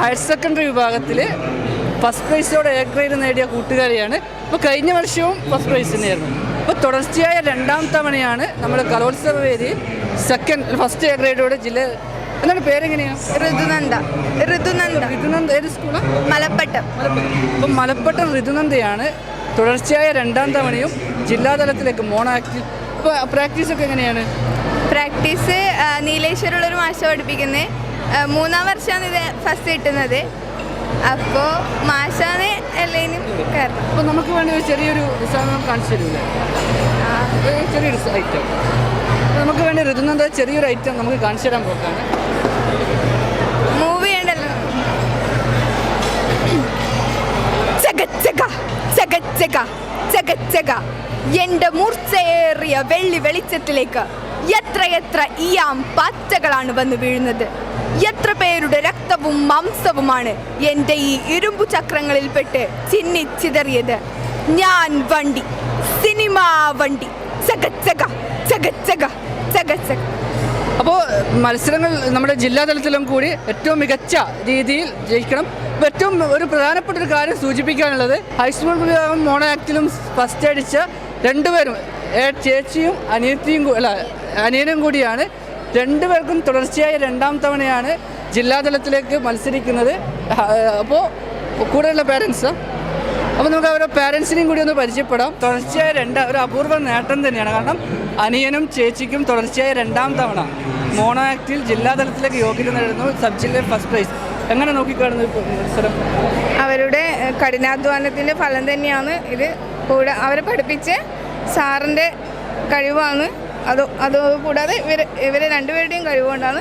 Higher secondary വിഭാഗത്തിൽ first പ്രൈസോടെ A grade നേടിയ കൂട്ടുകാരിയാണ്. ഇപ്പോൾ കഴിഞ്ഞ വർഷവും ഫസ്റ്റ് പ്രൈസ് തന്നെയായിരുന്നു. ഇപ്പോൾ തുടർച്ചയായ രണ്ടാം തവണയാണ് നമ്മൾ കലോത്സവ വേദിയിൽ സെക്കൻഡ് ഫസ്റ്റ് എ ഗ്രേഡോടെ ജില്ല എന്താണ് പേരെങ്ങനെയാണ് ഋതുനന്ദ. ഋതുനന്ദ. ഋതുനന്ദ ഏത് സ്കൂളാണ് മലപ്പട്ടം. അപ്പം മലപ്പട്ടം ഋതുനന്ദയാണ് തുടർച്ചയായ രണ്ടാം തവണയും ജില്ലാതലത്തിലേക്ക് മോണാക്ടി ഇപ്പോൾ പ്രാക്ടീസൊക്കെ എങ്ങനെയാണ്? പ്രാക്ടീസ് നീലേശ്വരുള്ളൊരു മാഷ പഠിപ്പിക്കുന്നത് മൂന്നാം വർഷമാണ് ഇത് ഫസ്റ്റ് കിട്ടുന്നത്. അപ്പോൾ മാഷാണ് കയറണം അപ്പോൾ നമുക്ക് വേണ്ടി ഒരു ചെറിയൊരു സാധനം കാണിച്ചു തരൂലേ? ഒരു ചെറിയൊരു ഐറ്റം നമുക്ക് വേണ്ടി ഋതുനന്ദ ചെറിയൊരു ഐറ്റം നമുക്ക് കാണിച്ചു തരാൻ പോക്കാണ്. മൂവി ഉണ്ടല്ലോ. എന്റെ മൂർച്ചയേറിയ വെള്ളി വെളിച്ചത്തിലേക്ക് എത്ര ഈ ഇയാം പച്ചകളാണ് വന്ന് വീഴുന്നത്? എത്ര പേരുടെ രക്തവും മാംസവുമാണ് എന്റെ ഈ ഇരുമ്പു ചക്രങ്ങളിൽപ്പെട്ട് ചിന്നി ചിന്നിച്ചിതറിയത് ഞാൻ വണ്ടി സിനിമ വണ്ടി. അപ്പോൾ മത്സരങ്ങൾ നമ്മുടെ ജില്ലാതലത്തിലും കൂടി ഏറ്റവും മികച്ച രീതിയിൽ ജയിക്കണം. ഏറ്റവും ഒരു പ്രധാനപ്പെട്ട ഒരു കാര്യം സൂചിപ്പിക്കാനുള്ളത് ഹൈസ്കൂൾ വിഭാഗം മോണോ ആക്ടിലും ഫസ്റ്റ് അടിച്ച രണ്ടുപേരും ചേച്ചിയും അനിയത്തിയും അല്ല അനിയനും കൂടിയാണ്. രണ്ടുപേർക്കും തുടർച്ചയായ രണ്ടാം തവണയാണ് ജില്ലാതലത്തിലേക്ക് മത്സരിക്കുന്നത്. അപ്പോൾ കൂടെയുള്ള പേരൻസ് അപ്പോൾ നമുക്ക് അവരുടെ പാരൻസിനെയും കൂടി ഒന്ന് പരിചയപ്പെടാം. തുടർച്ചയായ രണ്ട് ഒരു അപൂർവ നേട്ടം തന്നെയാണ്. കാരണം അനിയനും ചേച്ചിക്കും തുടർച്ചയായ രണ്ടാം തവണ മോണോ ആക്ടിൽ ജില്ലാതലത്തിലേക്ക് യോഗ്യത നേടുന്നു സബ് ജില്ലയിൽ ഫസ്റ്റ് പ്രൈസ് എങ്ങനെ നോക്കിക്കാണുന്നു മത്സരം? അവരുടെ കഠിനാധ്വാനത്തിന്റെ ഫലം തന്നെയാണ് ഇത്. കൂടെ അവരെ പഠിപ്പിച്ച് സാറിന്റെ കഴിവാണ്. അത് അത് കൂടാതെ ഇവർ ഇവരെ രണ്ടുപേരുടെയും കഴിവുകൊണ്ടാണ്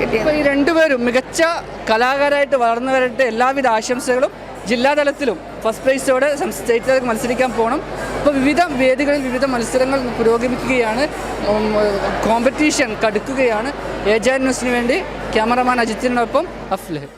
കിട്ടിയത്. ഈ രണ്ടുപേരും മികച്ച കലാകാരായിട്ട് വളർന്നു വരട്ടെ എല്ലാവിധ ആശംസകളും ജില്ലാതലത്തിലും ഫസ്റ്റ് പ്രൈസോടെ സ്റ്റേറ്റ് മത്സരിക്കാൻ പോകണം ഇപ്പോൾ വിവിധ വേദികളിൽ വിവിധ മത്സരങ്ങൾ പുരോഗമിക്കുകയാണ്. കോമ്പറ്റീഷൻ കടുക്കുകയാണ്. ഏജാൻ ന്യൂസിന് വേണ്ടി ക്യാമറമാൻ അജിത്തിനൊപ്പം അഫ്ലഹ്.